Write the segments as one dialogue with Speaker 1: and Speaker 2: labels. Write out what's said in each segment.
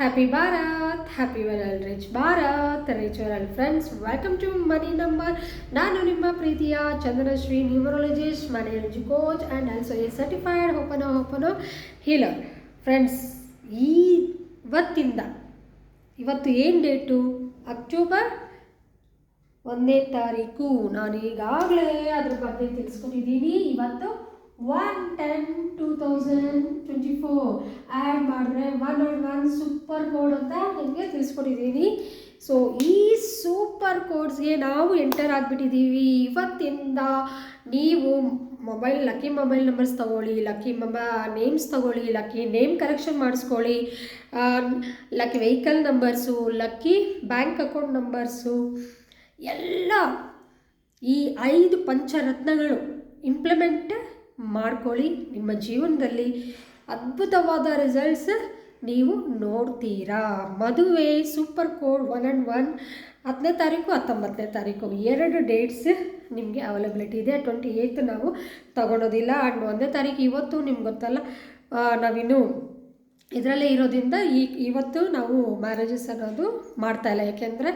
Speaker 1: Happy Bharat happy world rich Bharat rich world friends welcome to money number ನಾನು ನಿಮ್ಮ ಪ್ರೀತಿಯ Chandrashree numerologist money energy coach and also a certified ho'oponopono healer friends ಈ ಇವತ್ತಿಂದ ಇವತ್ತು ಏನು date October ಒಂದನೇ ತಾರೀಕು. ನಾನು ಈಗಾಗಲೇ ಅದ್ರ ಬಗ್ಗೆ ತಿಳಿಸ್ಕೊಂಡಿದ್ದೀನಿ. ಇವತ್ತು one ten two thousand twenty four add ಮಾಡಿದ್ರೆ ಒನ್ ಒನ್ ಸೂಪರ್ ಕೋಡ್ ಅಂತ ನಿಮಗೆ ತಿಳಿಸ್ಕೊಟ್ಟಿದ್ದೀನಿ ಸೊ ಈ ಸೂಪರ್ ಕೋಡ್ಸ್ಗೆ ನಾವು ಎಂಟರ್ ಆಗಿಬಿಟ್ಟಿದ್ದೀವಿ ಇವತ್ತಿಂದ ನೀವು ಮೊಬೈಲ್ ಲಕ್ಕಿ ಮೊಬೈಲ್ ನಂಬರ್ಸ್ ತೊಗೊಳ್ಳಿ ಲಕ್ಕಿ ಮೊಬ ನೇಮ್ಸ್ ತೊಗೊಳ್ಳಿ ಲಕ್ಕಿ ನೇಮ್ ಕರೆಕ್ಷನ್ ಮಾಡಿಸ್ಕೊಳ್ಳಿ. Lucky vehicle numbers lucky bank account numbers ಎಲ್ಲ ಈ ಐದು ಪಂಚರತ್ನಗಳು ಇಂಪ್ಲಿಮೆಂಟ್ ಮಾಡ್ಕೊಳ್ಳಿ. ನಿಮ್ಮ ಜೀವನದಲ್ಲಿ ಅದ್ಭುತವಾದ ರಿಸಲ್ಟ್ಸ್ ನೀವು ನೋಡ್ತೀರಾ. ಮದುವೆ super code one and one ಹತ್ತನೇ ತಾರೀಕು, ಹತ್ತೊಂಬತ್ತನೇ ತಾರೀಕು, ಎರಡು ಡೇಟ್ಸ್ ನಿಮಗೆ ಅವೈಲಬಿಲಿಟಿ ಇದೆ. ಟ್ವೆಂಟಿ ಏಯ್ತ್ ನಾವು ತಗೊಳೋದಿಲ್ಲ ಆ್ಯಂಡ್ ಒಂದನೇ ತಾರೀಕು ಇವತ್ತು, ನಿಮ್ಗೆ ಗೊತ್ತಲ್ಲ ನಾವಿನ್ನೂ ಇದರಲ್ಲೇ ಇರೋದ್ರಿಂದ ಈ ಇವತ್ತು ನಾವು ಮ್ಯಾರೇಜಸ್ ಅನ್ನೋದು ಮಾಡ್ತಾ ಇಲ್ಲ. ಯಾಕೆಂದರೆ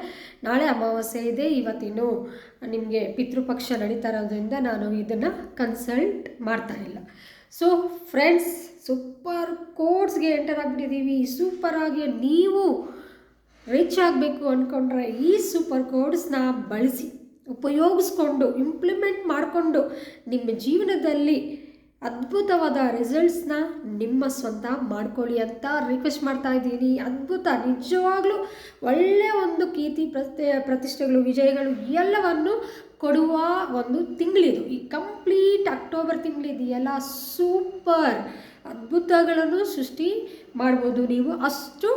Speaker 1: ನಾಳೆ ಅಮಾವಾಸ್ಯೆ ಇದೆ. ಇವತ್ತಿನ್ನು ನಿಮಗೆ ಪಿತೃಪಕ್ಷ ನಡೀತಾ ಇರೋದ್ರಿಂದ ನಾನು ಇದನ್ನು ಕನ್ಸಲ್ಟ್ ಮಾಡ್ತಾ ಇಲ್ಲ. ಸೊ ಫ್ರೆಂಡ್ಸ್ ಸೂಪರ್ ಕೋರ್ಸ್ಗೆ ಎಂಟರ್ ಆಗಿಬಿಟ್ಟಿದ್ದೀವಿ ಸೂಪರಾಗಿ ನೀವು ರಿಚ್ ಆಗಬೇಕು ಅಂದ್ಕೊಂಡ್ರೆ ಈ ಸೂಪರ್ ಕೋಡ್ಸ್ನ ಬಳಸಿ, ಉಪಯೋಗಿಸ್ಕೊಂಡು ಇಂಪ್ಲಿಮೆಂಟ್ ಮಾಡಿಕೊಂಡು ನಿಮ್ಮ ಜೀವನದಲ್ಲಿ ಅದ್ಭುತವಾದ ರಿಸಲ್ಟ್ಸ್ನ ನಿಮ್ಮ ಸ್ವಂತ ಮಾಡ್ಕೊಳ್ಳಿ ಅಂತ ರಿಕ್ವೆಸ್ಟ್ ಮಾಡ್ತಾ ಇದ್ದೀನಿ. ಅದ್ಭುತ, ನಿಜವಾಗ್ಲೂ ಒಳ್ಳೆಯ ಒಂದು ಕೀರ್ತಿ ಪ್ರತಿ ಪ್ರತಿಷ್ಠೆಗಳು, ವಿಜಯಗಳು ಎಲ್ಲವನ್ನು ಕೊಡುವ ಒಂದು ತಿಂಗಳಿದು. ಈ ಕಂಪ್ಲೀಟ್ ಅಕ್ಟೋಬರ್ ತಿಂಗಳಿದೆಯಲ್ಲ ಸೂಪರ್ ಅದ್ಭುತಗಳನ್ನು ಸೃಷ್ಟಿ ಮಾಡ್ಬೋದು ನೀವು. ಅಷ್ಟು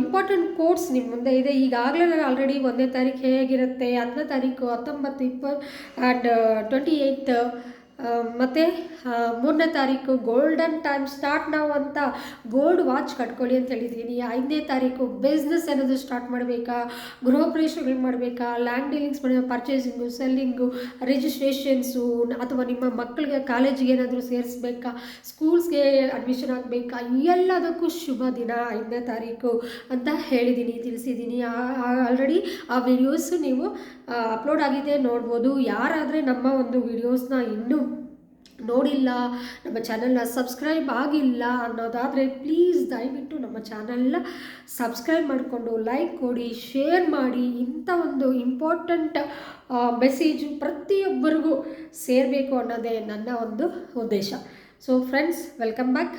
Speaker 1: ಇಂಪಾರ್ಟೆಂಟ್ ಕೋರ್ಸ್ ನಿಮ್ಮ ಮುಂದೆ ಇದೆ. ಈಗಾಗಲೇ ನಾನು ಆಲ್ರೆಡಿ ಒಂದನೇ ತಾರೀಕು ಹೇಗಿರುತ್ತೆ? ಹತ್ತನೇ ತಾರೀಕು, ಹತ್ತೊಂಬತ್ತು ಇಪ್ಪ ಆ್ಯಂಡ್ ಟ್ವೆಂಟಿ ಏಯ್ತ್ ಮತ್ತು ಮೂರನೇ ತಾರೀಕು ಗೋಲ್ಡನ್ ಟೈಮ್ ಸ್ಟಾರ್ಟ್ ನಾವು ಅಂತ ಗೋಲ್ಡ್ ವಾಚ್ ಕಟ್ಕೊಳ್ಳಿ ಅಂತ ಹೇಳಿದ್ದೀನಿ. ಐದನೇ ತಾರೀಕು ಬಿಸ್ನೆಸ್ ಏನಾದರೂ ಸ್ಟಾರ್ಟ್ ಮಾಡಬೇಕಾ? ಗೃಹ ಪ್ರವೇಶಗಳು ಮಾಡಬೇಕಾ? ಲ್ಯಾಂಡ್ ಡೀಲಿಂಗ್ಸ್ ಮಾಡಿ ಪರ್ಚೇಸಿಂಗು ಸೆಲ್ಲಿಂಗು ರಿಜಿಸ್ಟ್ರೇಷನ್ಸು ಅಥವಾ ನಿಮ್ಮ ಮಕ್ಕಳಿಗೆ ಕಾಲೇಜಿಗೆ ಏನಾದರೂ ಸೇರಿಸ್ಬೇಕಾ? ಸ್ಕೂಲ್ಸ್ಗೆ ಅಡ್ಮಿಷನ್ ಆಗಬೇಕಾ? ಎಲ್ಲದಕ್ಕೂ ಶುಭ ದಿನ ಐದನೇ ತಾರೀಕು ಅಂತ ಹೇಳಿದ್ದೀನಿ, ತಿಳಿಸಿದ್ದೀನಿ. ಆಲ್ರೆಡಿ ಆ ವಿಡಿಯೋಸು ನೀವು ಅಪ್ಲೋಡ್ ಆಗಿದೆ ನೋಡ್ಬೋದು. ಯಾರಾದರೆ ನಮ್ಮ ಒಂದು ವಿಡಿಯೋಸ್ನ ಇನ್ನೂ ನೋಡಿಲ್ಲ, ನಮ್ಮ ಚಾನಲ್ನ ಸಬ್ಸ್ಕ್ರೈಬ್ ಆಗಿಲ್ಲ ಅನ್ನೋದಾದರೆ ಪ್ಲೀಸ್ ದಯವಿಟ್ಟು ನಮ್ಮ ಚಾನಲ್ನ ಸಬ್ಸ್ಕ್ರೈಬ್ ಮಾಡಿಕೊಂಡು ಲೈಕ್ ಕೊಡಿ ಶೇರ್ ಮಾಡಿ, ಇಂಥ ಒಂದು ಇಂಪಾರ್ಟೆಂಟ್ ಮೆಸೇಜು ಪ್ರತಿಯೊಬ್ಬರಿಗೂ ಸೇರಬೇಕು ಅನ್ನೋದೇ ನನ್ನ ಒಂದು ಉದ್ದೇಶ. ಸೊ ಫ್ರೆಂಡ್ಸ್ ವೆಲ್ಕಮ್ ಬ್ಯಾಕ್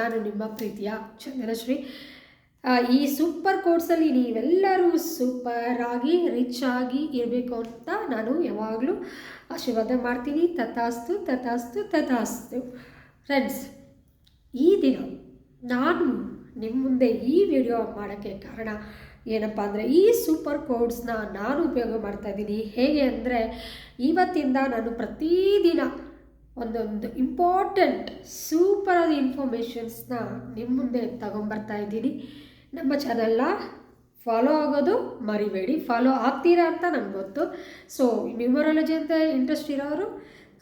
Speaker 1: ನಾನು ನಿಮ್ಮ ಪ್ರೀತಿಯ ಚಂದ್ರಶ್ರೀ ಈ ಸೂಪರ್ ಕೋರ್ಸಲ್ಲಿ ನೀವೆಲ್ಲರೂ ಸೂಪರ್ ಆಗಿ ರಿಚ್ ಆಗಿ ಇರಬೇಕು ಅಂತ ನಾನು ಯಾವಾಗಲೂ ಆಶೀರ್ವಾದ ಮಾಡ್ತೀನಿ. ತಥಾಸ್ತು ತಥಾಸ್ತು ತಥಾಸ್ತು. ಫ್ರೆಂಡ್ಸ್ ಈ ದಿನ ನಾನು ನಿಮ್ಮ ಮುಂದೆ ಈ ವಿಡಿಯೋ ಮಾಡೋಕ್ಕೆ ಕಾರಣ ಏನಪ್ಪ ಅಂದರೆ ಈ ಸೂಪರ್ ಕೋಡ್ಸ್ನ ನಾನು ಉಪಯೋಗ ಮಾಡ್ತಾ ಇದ್ದೀನಿ. ಹೇಗೆ ಅಂದರೆ ಇವತ್ತಿಂದ ನಾನು ಪ್ರತಿದಿನ ಒಂದೊಂದು ಇಂಪಾರ್ಟೆಂಟ್ ಸೂಪರಾದ ಇನ್ಫಾರ್ಮೇಷನ್ಸ್ನ ನಿಮ್ಮ ಮುಂದೆ ತಗೊಂಬರ್ತಾ ಇದ್ದೀನಿ. ನಮ್ಮ ಚಾನಲ್ನ ಫಾಲೋ ಆಗೋದು ಮರಿಬೇಡಿ. ಫಾಲೋ ಆಗ್ತೀರಾ ಅಂತ ನನಗೆ ಗೊತ್ತು. ಸೊ ನ್ಯೂಮರಾಲಜಿ ಅಂತ ಇಂಟ್ರೆಸ್ಟ್ ಇರೋರು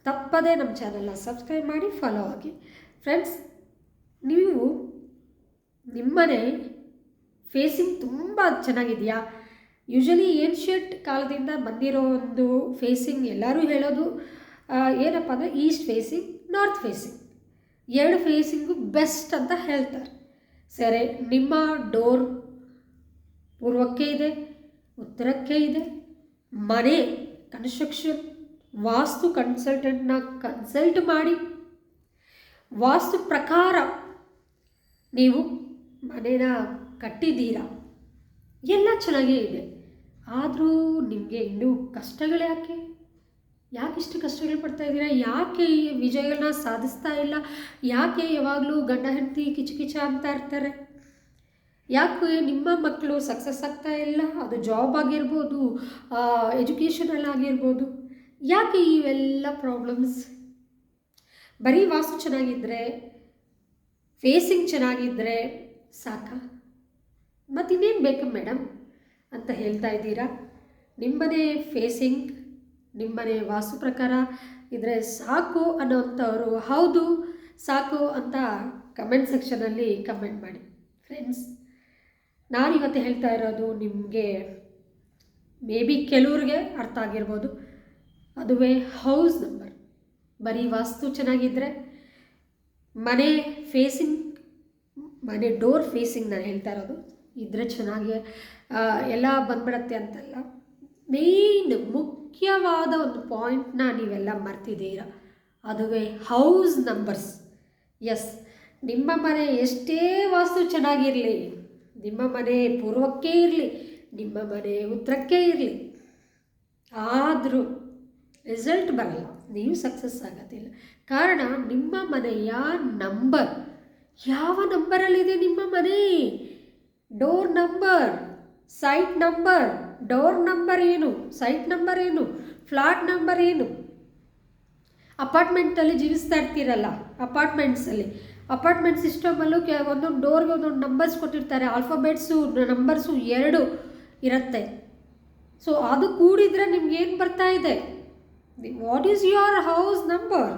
Speaker 1: ತಪ್ಪದೇ ನಮ್ಮ ಚಾನಲ್ನ ಸಬ್ಸ್ಕ್ರೈಬ್ ಮಾಡಿ ಫಾಲೋ ಆಗಿ. ಫ್ರೆಂಡ್ಸ್ ನೀವು ನಿಮ್ಮನೆ ಫೇಸಿಂಗ್ ತುಂಬ ಚೆನ್ನಾಗಿದೆಯಾ? ಯೂಶಲಿ ಏನ್ಷಿಯಂಟ್ ಕಾಲದಿಂದ ಬಂದಿರೋ ಒಂದು ಫೇಸಿಂಗ್ ಎಲ್ಲರೂ ಹೇಳೋದು ಏನಪ್ಪ ಅಂದರೆ ಈಸ್ಟ್ ಫೇಸಿಂಗ್ ನಾರ್ತ್ ಫೇಸಿಂಗ್ ಎರಡು ಫೇಸಿಂಗು ಬೆಸ್ಟ್ ಅಂತ ಹೇಳ್ತಾರೆ. ಸರಿ, ನಿಮ್ಮ ಡೋರ್ ಪೂರ್ವಕ್ಕೆ ಇದೆ, ಉತ್ತರಕ್ಕೆ ಇದೆ. ಮನೆ ಕನ್ಸ್ಟ್ರಕ್ಷನ್ ವಾಸ್ತು ಕನ್ಸಲ್ಟೆಂಟ್ನ ಕನ್ಸಲ್ಟ್ ಮಾಡಿ. ವಾಸ್ತು ಪ್ರಕಾರ ನೀವು ಮನೇನ ಕಟ್ಟಿದ್ದೀರಾ? ಎಲ್ಲ ಚೆನ್ನಾಗೇ ಇದೆ. ಆದರೂ ನಿಮಗೆ ಇನ್ನೂ ಕಷ್ಟಗಳು ಯಾಕೆ? ಯಾಕೆ ಇಷ್ಟು ಕಷ್ಟಗಳು ಪಡ್ತಾ ಇದ್ದೀರಾ? ಯಾಕೆ ಈ ವಿಜಯನ ಸಾಧಿಸ್ತಾ ಇಲ್ಲ? ಯಾಕೆ ಯಾವಾಗಲೂ ಗಂಡ ಹೆಂಡತಿ ಕಿಚಕಿಚ ಅಂತ ಇರ್ತಾರೆ? ಯಾಕೆ ನಿಮ್ಮ ಮಕ್ಕಳು ಸಕ್ಸಸ್ ಆಗ್ತಾ ಇಲ್ಲ? ಅದು ಜಾಬ್ ಆಗಿರ್ಬೋದು ಎಜುಕೇಷನಲ್ಲಿ ಆಗಿರ್ಬೋದು. ಯಾಕೆ ಇವೆಲ್ಲ ಪ್ರಾಬ್ಲಮ್ಸ್ ಬರೀ ವಾಸು ಚೆನ್ನಾಗಿದ್ದರೆ ಫೇಸಿಂಗ್ ಚೆನ್ನಾಗಿದ್ದರೆ ಸಾಕ? ಮತ್ತಿನ್ನೇನು ಬೇಕು ಮೇಡಮ್ ಅಂತ ಹೇಳ್ತಾ ಇದ್ದೀರಾ? ನಿಮ್ಮದೇ ಫೇಸಿಂಗ್ ನಿಮ್ಮನೆ ವಾಸ್ತು ಪ್ರಕಾರ ಇದ್ರೆ ಸಾಕು ಅನ್ನೋವಂಥವ್ರು ಹೌದು, ಸಾಕು ಅಂತ ಕಮೆಂಟ್ ಸೆಕ್ಷನಲ್ಲಿ ಕಮೆಂಟ್ ಮಾಡಿ. ಫ್ರೆಂಡ್ಸ್ ನಾನಿವತ್ತು ಹೇಳ್ತಾ ಇರೋದು ನಿಮಗೆ ಮೇ ಬಿ ಕೆಲವ್ರಿಗೆ ಅರ್ಥ ಆಗಿರ್ಬೋದು. ಅದುವೇ ಹೌಸ್ ನಂಬರ್ ಬರೀ ವಾಸ್ತು ಚೆನ್ನಾಗಿದ್ದರೆ ಮನೆ ಫೇಸಿಂಗ್ ಮನೆ ಡೋರ್ ಫೇಸಿಂಗ್ ನಾನು ಹೇಳ್ತಾ ಇರೋದು. ಇದ್ರೆ ಚೆನ್ನಾಗಿ ಎಲ್ಲ ಬಂದ್ಬಿಡತ್ತೆ ಅಂತಲ್ಲ. ಮೇಯ್ನ್ ಮುಖ್ಯವಾದ ಒಂದು ಪಾಯಿಂಟ್ನ ನೀವೆಲ್ಲ ಮರ್ತಿದ್ದೀರ. ಅದುವೇ ಹೌಸ್ ನಂಬರ್ಸ್. ಎಸ್, ನಿಮ್ಮ ಮನೆ ಎಷ್ಟೇ ವಾಸ್ತು ಚೆನ್ನಾಗಿರಲಿ, ನಿಮ್ಮ ಮನೆ ಪೂರ್ವಕ್ಕೆ ಇರಲಿ, ನಿಮ್ಮ ಮನೆ ಉತ್ತರಕ್ಕೆ ಇರಲಿ, ಆದರೂ ರಿಸಲ್ಟ್ ಬರಲ್ಲ. ನೀವು ಸಕ್ಸಸ್ ಆಗೋದಿಲ್ಲ. ಕಾರಣ, ನಿಮ್ಮ ಮನೆಯ ನಂಬರ್. ಯಾವ ನಂಬರಲ್ಲಿದೆ ನಿಮ್ಮ ಮನೆ? Door number, site number. Door number ಏನು? ಸೈಟ್ ನಂಬರ್ ಏನು? ಫ್ಲಾಟ್ ನಂಬರ್ ಏನು? ಅಪಾರ್ಟ್ಮೆಂಟಲ್ಲಿ ಜೀವಿಸ್ತಾ ಇರ್ತೀರಲ್ಲ ಅಪಾರ್ಟ್ಮೆಂಟ್ಸಲ್ಲಿ ಅಪಾರ್ಟ್ಮೆಂಟ್ ಸಿಸ್ಟಮಲ್ಲೂ ಕೆ, ಒಂದೊಂದು ಡೋರ್ಗೆ ಒಂದೊಂದು ನಂಬರ್ಸ್ ಕೊಟ್ಟಿರ್ತಾರೆ. ಆಲ್ಫಾಬೆಟ್ಸು ನಂಬರ್ಸು ಎರಡು ಇರುತ್ತೆ. ಸೊ ಅದು ಕೂಡಿದರೆ ನಿಮ್ಗೆ ಏನು ಬರ್ತಾ ಇದೆ? What is your house number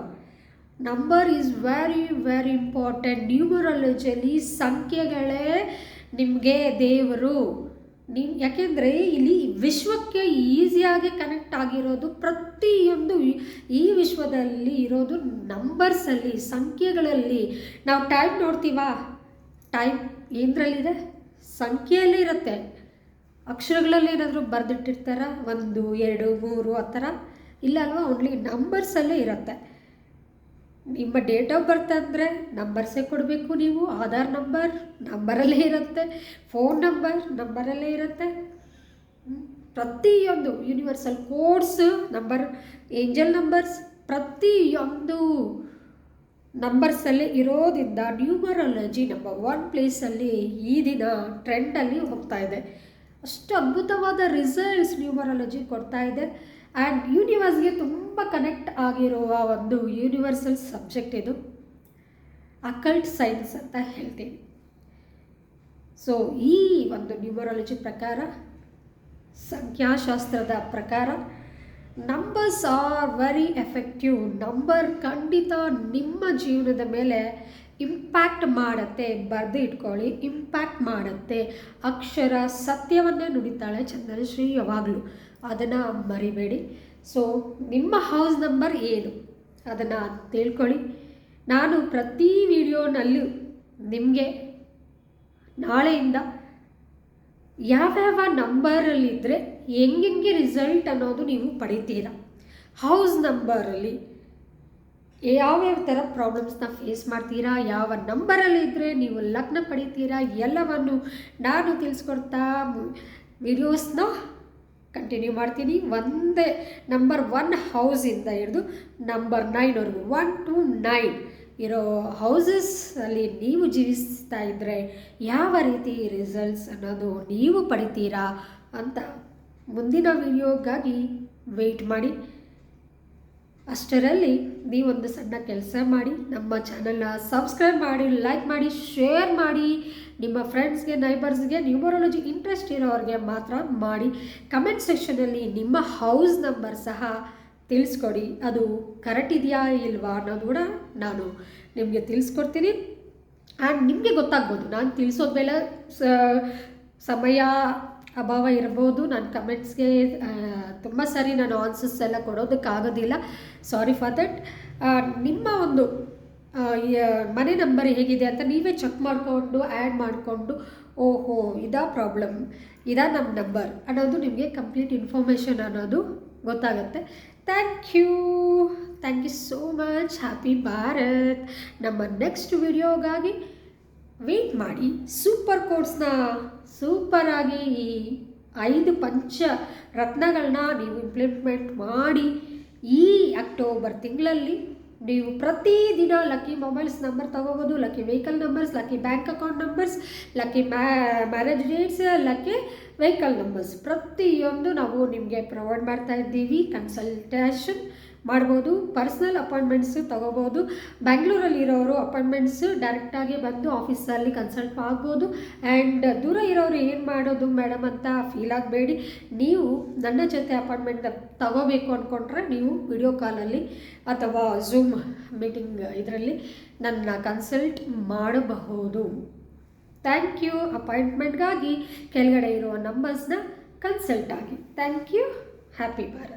Speaker 1: number is very very important ನ್ಯೂಮರಾಲಜಿಯಲ್ಲಿ ಸಂಖ್ಯೆಗಳೇ ನಿಮಗೆ ದೇವರು. ನೀವು ಯಾಕೆಂದರೆ ಇಲ್ಲಿ ವಿಶ್ವಕ್ಕೆ ಈಸಿಯಾಗಿ ಕನೆಕ್ಟ್ ಆಗಿರೋದು ಪ್ರತಿಯೊಂದು ಈ- ವಿಶ್ವದಲ್ಲಿ ಇರೋದು ನಂಬರ್ಸಲ್ಲಿ ಸಂಖ್ಯೆಗಳಲ್ಲಿ. ನಾವು ಟೈಮ್ ನೋಡ್ತೀವಾ? ಟೈಮ್ ಏನರಲ್ಲಿದೆ ಸಂಖ್ಯೆಯಲ್ಲಿ ಇರುತ್ತೆ ಅಕ್ಷರಗಳಲ್ಲಿ ಏನಾದರೂ ಬರೆದಿಟ್ಟಿರ್ತಾರ? ಒಂದು, ಎರಡು, ಮೂರು ಆ ಥರ. ಇಲ್ಲ ಅಲ್ವಾ? ಓನ್ಲಿ ನಂಬರ್ಸಲ್ಲೇ ಇರುತ್ತೆ. ನಿಮ್ಮ ಡೇಟ್ ಆಫ್ ಬರ್ತ್ ಅಂದರೆ ನಂಬರ್ಸೇ ಕೊಡಬೇಕು ನೀವು, ಆಧಾರ್ ನಂಬರ್ ನಂಬರಲ್ಲೇ ಇರುತ್ತೆ ಫೋನ್ ನಂಬರ್ ನಂಬರಲ್ಲೇ ಇರುತ್ತೆ. ಪ್ರತಿಯೊಂದು universal codes number angel numbers ಪ್ರತಿಯೊಂದು ನಂಬರ್ಸಲ್ಲಿ ಇರೋದ್ರಿಂದ ನ್ಯೂಮರಾಲಜಿ ನಂಬರ್ ಒನ್ ಪ್ಲೇಸಲ್ಲಿ ಈ ದಿನ ಟ್ರೆಂಡಲ್ಲಿ ಹೋಗ್ತಾ ಇದೆ ಅಷ್ಟು ಅದ್ಭುತವಾದ ರಿಸಲ್ಟ್ಸ್ ನ್ಯೂಮರಾಲಜಿ ಕೊಡ್ತಾ ಇದೆ ಆ್ಯಂಡ್ ಯೂನಿವರ್ಸ್ಗೆ ತುಂಬ ಕನೆಕ್ಟ್ ಆಗಿರುವ ಒಂದು ಯೂನಿವರ್ಸಲ್ ಸಬ್ಜೆಕ್ಟ್ ಇದು ಅಕಲ್ಟ್ ಸೈನ್ಸ್ ಅಂತ ಹೇಳ್ತೀವಿ ಸೊ ಈ ಒಂದು ನ್ಯೂಮರಾಲಜಿ ಪ್ರಕಾರ, ಸಂಖ್ಯಾಶಾಸ್ತ್ರದ ಪ್ರಕಾರ numbers are very effective number ಖಂಡಿತ ನಿಮ್ಮ ಜೀವನದ ಮೇಲೆ ಇಂಪ್ಯಾಕ್ಟ್ ಮಾಡುತ್ತೆ. ಬರೆದು ಇಟ್ಕೊಳ್ಳಿ ಇಂಪ್ಯಾಕ್ಟ್ ಮಾಡುತ್ತೆ. ಅಕ್ಷರ ಸತ್ಯವನ್ನೇ ನುಡಿತಾಳೆ ಚಂದ್ರಶ್ರೀ ಯಾವಾಗಲೂ. ಅದನ್ನು ಮರಿಬೇಡಿ. ಸೊ ನಿಮ್ಮ ಹೌಸ್ ನಂಬರ್ ಏನು? ಅದನ್ನು ತಿಳ್ಕೊಳ್ಳಿ. ನಾನು ಪ್ರತಿ ವಿಡಿಯೋನಲ್ಲೂ ನಿಮಗೆ ನಾಳೆಯಿಂದ ಯಾವ್ಯಾವ ನಂಬರಲ್ಲಿದ್ದರೆ ಹೆಂಗೆಂಗೆ ರಿಸಲ್ಟ್ ಅನ್ನೋದು ನೀವು ಪಡಿತೀರ? ಹೌಸ್ ನಂಬರಲ್ಲಿ ಯಾವ್ಯಾವ ಥರ ಪ್ರಾಬ್ಲಮ್ಸ್ನ ಫೇಸ್ ಮಾಡ್ತೀರಾ? ಯಾವ ನಂಬರಲ್ಲಿ ಇದ್ದರೆ ನೀವು ಲಗ್ನ ಪಡಿತೀರಾ? ಎಲ್ಲವನ್ನು ನಾನು ತಿಳಿಸ್ಕೊಡ್ತಾ ವಿಡಿಯೋಸ್ನ ಕಂಟಿನ್ಯೂ ಮಾಡ್ತೀನಿ. ಒಂದೇ ನಂಬರ್ ಒನ್ ಹೌಸಿಂದ ಹಿಡಿದು ನಂಬರ್ ನೈನ್ವರೆಗೂ ಒನ್ ಟು ನೈನ್ ಇರೋ ಹೌಸಸ್ ಅಲ್ಲಿ ನೀವು ಜೀವಿಸ್ತಾ ಇದ್ದರೆ ಯಾವ ರೀತಿ ರಿಸಲ್ಟ್ಸ್ ಅನ್ನೋದು ನೀವು ಪಡಿತೀರಾ ಅಂತ ಮುಂದಿನ ವಿಡಿಯೋಗಾಗಿ ವೆಯ್ಟ್ ಮಾಡಿ. ಅಷ್ಟರಲ್ಲಿ ನೀವೊಂದು ಸಣ್ಣ ಕೆಲಸ ಮಾಡಿ, ನಮ್ಮ ಚಾನಲ್ನ ಸಬ್ಸ್ಕ್ರೈಬ್ ಮಾಡಿ ಲೈಕ್ ಮಾಡಿ ಶೇರ್ ಮಾಡಿ. ನಿಮ್ಮ ಫ್ರೆಂಡ್ಸ್ಗೆ ನೈಬರ್ಸ್ಗೆ ನ್ಯೂಮರಾಲಜಿ ಇಂಟ್ರೆಸ್ಟ್ ಇರೋರಿಗೆ ಮಾತ್ರ ಮಾಡಿ. ಕಮೆಂಟ್ ಸೆಕ್ಷನಲ್ಲಿ ನಿಮ್ಮ ಹೌಸ್ ನಂಬರ್ ಸಹ ತಿಳಿಸ್ಕೊಡಿ. ಅದು ಕರೆಕ್ಟ್ ಇದೆಯಾ ಇಲ್ವಾ ಅನ್ನೋದು ಕೂಡ ನಾನು ನಿಮಗೆ ತಿಳಿಸ್ಕೊಡ್ತೀನಿ. ಆ್ಯಂಡ್ ನಿಮಗೆ ಗೊತ್ತಾಗ್ಬೋದು. ನಾನು ತಿಳಿಸೋದ ಮೇಲೆ ಸ- ಸಮಯ ಅಭಾವ ಇರ್ಬೋದು ನಾನು ಕಮೆಂಟ್ಸ್ಗೆ ತುಂಬ ಸಾರಿ ನಾನು ಆನ್ಸರ್ಸ್ ಎಲ್ಲ ಕೊಡೋದಕ್ಕಾಗೋದಿಲ್ಲ. ಸಾರಿ ಫಾರ್ ದಟ್ ನಿಮ್ಮ ಒಂದು ಮನೆ ನಂಬರ್ ಹೇಗಿದೆ ಅಂತ ನೀವೇ ಚೆಕ್ ಮಾಡಿಕೊಂಡು ಆ್ಯಡ್ ಮಾಡಿಕೊಂಡು, ಓಹೋ, ಇದಾ ಪ್ರಾಬ್ಲಮ್ ಇದಾ ನಮ್ಮ ನಂಬರ್ ಅನ್ನೋದು ನಿಮಗೆ ಕಂಪ್ಲೀಟ್ ಇನ್ಫಾರ್ಮೇಷನ್ ಅನ್ನೋದು ಗೊತ್ತಾಗುತ್ತೆ. Thank you thank you so much happy Bharat ನಮ್ಮ ನೆಕ್ಸ್ಟ್ ವಿಡಿಯೋಗಾಗಿ ವೇಟ್ ಮಾಡಿ ಸೂಪರ್ ಕೋಡ್ಸ್ನ ಸೂಪರಾಗಿ ಈ ಐದು ಪಂಚ ರತ್ನಗಳನ್ನ ನೀವು ಇಂಪ್ಲಿಮೆಂಟ್ ಮಾಡಿ ಈ ಅಕ್ಟೋಬರ್ ತಿಂಗಳಲ್ಲಿ ನೀವು ಪ್ರತಿದಿನ ಲಕ್ಕಿ ಮೊಬೈಲ್ಸ್ ನಂಬರ್ ತಗೋಬೋದು lucky vehicle numbers lucky bank account numbers lucky marriage dates lucky vehicle numbers ಪ್ರತಿಯೊಂದು ನಾವು ನಿಮಗೆ ಪ್ರೊವೈಡ್ ಮಾಡ್ತಾ ಇದ್ದೀವಿ. ಕನ್ಸಲ್ಟೇಷನ್ ಮಾಡ್ಬೋದು ಪರ್ಸ್ನಲ್ ಅಪಾಯಿಂಟ್ಮೆಂಟ್ಸು ತೊಗೋಬೋದು. ಬ್ಯಾಂಗ್ಳೂರಲ್ಲಿ ಇರೋರು ಅಪಾಯಿಂಟ್ಮೆಂಟ್ಸು ಡೈರೆಕ್ಟಾಗಿ ಬಂದು ಆಫೀಸಲ್ಲಿ ಕನ್ಸಲ್ಟ್ ಆಗ್ಬೋದು ಆ್ಯಂಡ್ ದೂರ ಇರೋರು ಏನು ಮಾಡೋದು ಮೇಡಮ್ ಅಂತ ಫೀಲ್ ಆಗಬೇಡಿ. ನೀವು ನನ್ನ ಜೊತೆ ಅಪಾಯಿಂಟ್ಮೆಂಟ್ ತಗೋಬೇಕು ಅಂದ್ಕೊಂಡ್ರೆ ನೀವು ವಿಡಿಯೋ ಕಾಲಲ್ಲಿ ಅಥವಾ ಝೂಮ್ ಮೀಟಿಂಗ್ ಇದರಲ್ಲಿ ನನ್ನ ಕನ್ಸಲ್ಟ್ ಮಾಡಬಹುದು. ಥ್ಯಾಂಕ್ ಯು ಅಪಾಯಿಂಟ್ಮೆಂಟ್ಗಾಗಿ ಕೆಳಗಡೆ ಇರುವ ನಂಬರ್ಸ್ನ ಕನ್ಸಲ್ಟ್ ಆಗಿ. Thank you happy Bharat